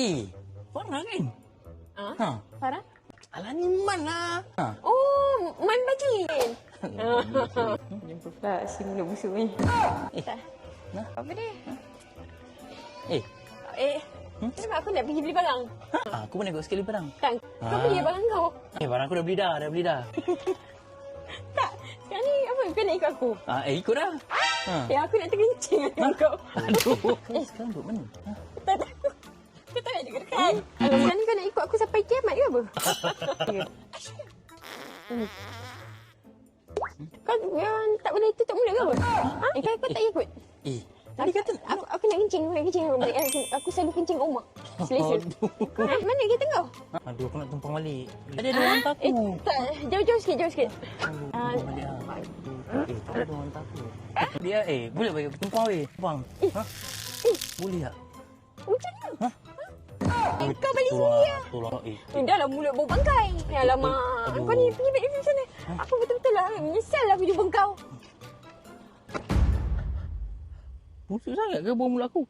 Eh, Farah kan? Ha? Ha. Farah? Alah ni Man lah. Ha. Oh, Man Bajin. Jumpa pula si mulut busuk ni. Eh. Nah. Apa dia? Eh, Eh, kenapa aku nak pergi beli barang? ha, aku pun nak ikut sekali barang. Tak, kau Ah. beli barang kau. Eh, barang aku dah beli dah, dah beli dah. Tak, sekarang ni apa kau nak ikut aku? Ha, eh, ikut dah. Ha. Eh, aku nak terkencing dengan kau. Aduh, kamu sekarang duduk mana? Ha? Tak, tak. Kalau sekarang ni kau nak ikut aku sampai kiamat ke apa? Kau yang tak boleh tutup mulut ke apa? Ha? Eh, kau, kau tak ikut? Eh, tadi kata Aku, aku nak kencing, aku nak kencing. Aku, aku, aku selalu kencing rumah. Selesa. Ha, mana kereta kau? Aduh, aku nak tumpang balik. Ada orang hantar Eh, aku. tak. Jauh-jauh sikit, jauh sikit. Aduh, Ah. balik lah. Eh, tak ada orang hantar aku. Dia, eh, boleh bagi aku tumpang weh. Tumpang. Ha? Boleh tak? Macam mana? Ha? Eh, kau balik sini lah, lah. Tolong lah. Eh, Eh, dah lah mulut bau bangkai. Ya, Alamak. Aduh. Kau ni pergi balik dulu sana. Aku betul-betul lah menyesal aku jumpa kau. busuk sangat ke bau mulut aku?